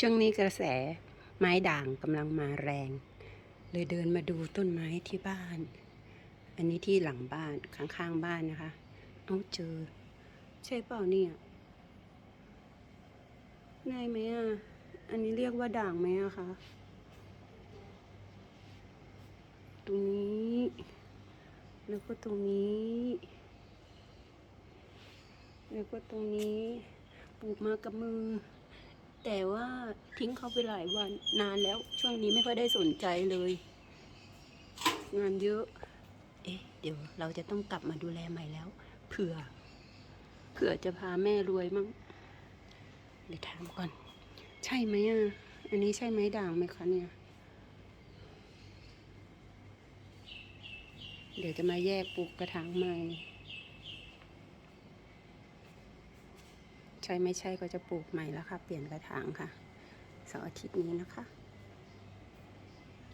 ช่วงนี้กระแสไม้ด่างกำลังมาแรง เลยเดินมาดูต้นไม้ที่บ้าน อันนี้ที่หลังบ้านข้างๆบ้านนะคะ เอาเจอ ใช่เปล่าเนี่ยได้ไหมอะ อันนี้เรียกว่าด่างไหมอะคะตรงนี้ แล้วก็ตรงนี้ แล้วก็ตรงนี้ปลูกมากับมือ แต่ว่าทิ้งเขาไปหลายวันนานแล้ว ช่วงนี้ไม่ค่อยได้สนใจเลย งานเยอะ เอ๊ะ เดี๋ยวเราจะต้องกลับมาดูแลใหม่แล้ว เผื่อ เผื่อจะพาแม่รวยมั่งเดี๋ยวถามก่อน ใช่ไหมอะ อันนี้ใช่ไหมด่างไหมคะเนี่ย เดี๋ยวจะมาแยกปลูกกระถางใหม่ ใช่ไม่ใช่ก็จะปลูกใหม่แล้วค่ะ เปลี่ยนกระถางค่ะเสาร์อาทิตย์นี้นะคะ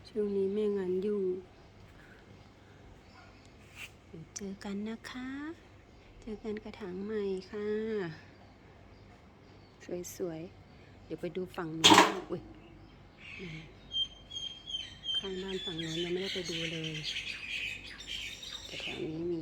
ช่วงนี้แม่งานยุ่งเจอกันนะคะ เจอกันกระถางใหม่ค่ะ สวยๆ เดี๋ยวไปดูฝั่งนู้นอุ้ยข้างบ้านฝั่งนู้นยังไม่ได้ไปดูเลยแต่แถวนี้มี